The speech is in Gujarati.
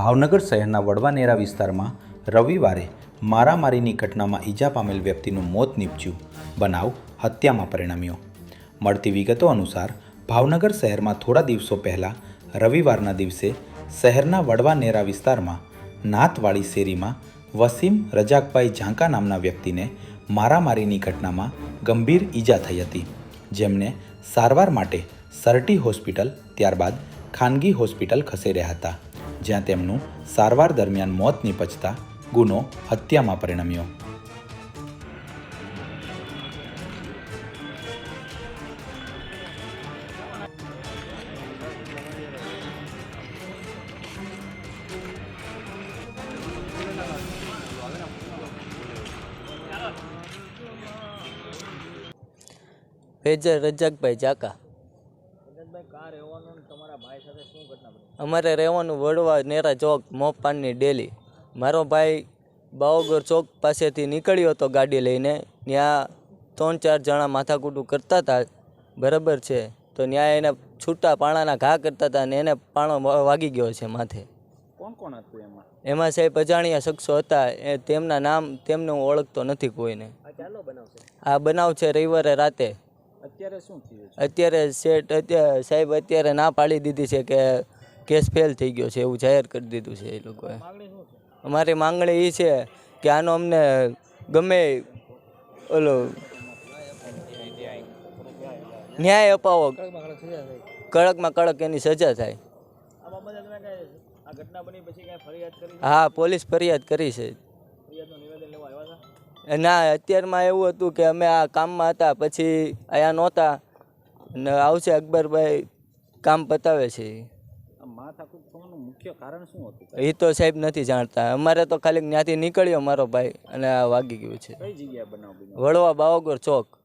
ભાવનગર શહેરના વડવાનેરા વિસ્તારમાં રવિવારે મારામારીની ઘટનામાં ઈજા પામેલ વ્યક્તિનું મોત નીપજ્યું. બનાવ હત્યામાં પરિણમ્યો. મળતી વિગતો અનુસાર, ભાવનગર શહેરમાં થોડા દિવસો પહેલાં રવિવારના દિવસે શહેરના વડવાનેરા વિસ્તારમાં નાથવાળી શેરીમાં વસીમ રજાકભાઈ ઝાંકા નામના વ્યક્તિને મારામારીની ઘટનામાં ગંભીર ઈજા થઈ હતી, જેમને સારવાર માટે સરટી હોસ્પિટલ, ત્યારબાદ ખાનગી હોસ્પિટલ ખસેડ્યા હતા. જ્યાં તેમનું સારવાર દરમિયાન મોત નીપજતા ગુનો હત્યામાં પરિણમ્યો. ફેજર રજાકભાઈ ચાકા અમારે રહેવાનું વડવા નેરા ચોક મોપાનની ડેલી. મારો ભાઈ બાવગર ચોક પાસેથી નીકળ્યો હતો ગાડી લઈને. ત્યાં ત્રણ ચાર જણા માથાકૂટું કરતા હતા. બરાબર છે. તો ત્યાં એને છૂટા પાણાના ઘા કરતા હતા અને એને પાણો વાગી ગયો છે માથે. કોણ કોણ હતું એમાં? એમાં સાહેબ અજાણ્યા શખ્સો હતા. એ તેમના નામ તેમને હું ઓળખતો નથી કોઈને. આ બનાવ છે રવિવારે રાતે. અત્યારે શું થયું અત્યારે સેટ અત્યારે સાહેબ અત્યારે ના પાડી દીધી છે કે કેસ ફેલ થઈ ગયો છે એવું જાહેર કરી દીધું છે એ લોકોએ. અમારી માંગણી એ છે કે આનો અમને ગમે ઓલો ન્યાય અપાવો. કડકમાં કડક એની સજા થાય. હા પોલીસ ફરિયાદ કરી છે. ના અત્યારમાં એવું હતું કે અમે આ કામમાં હતા પછી અહીંયા નહોતા. ને આવશે અકબરભાઈ કામ પતાવે છે. એ તો સાહેબ નથી જાણતા. અમારે તો ખાલી ત્યાંથી નીકળ્યો મારો ભાઈ અને આ વાગી ગયું છે. વડવા બાવાગોર ચોક.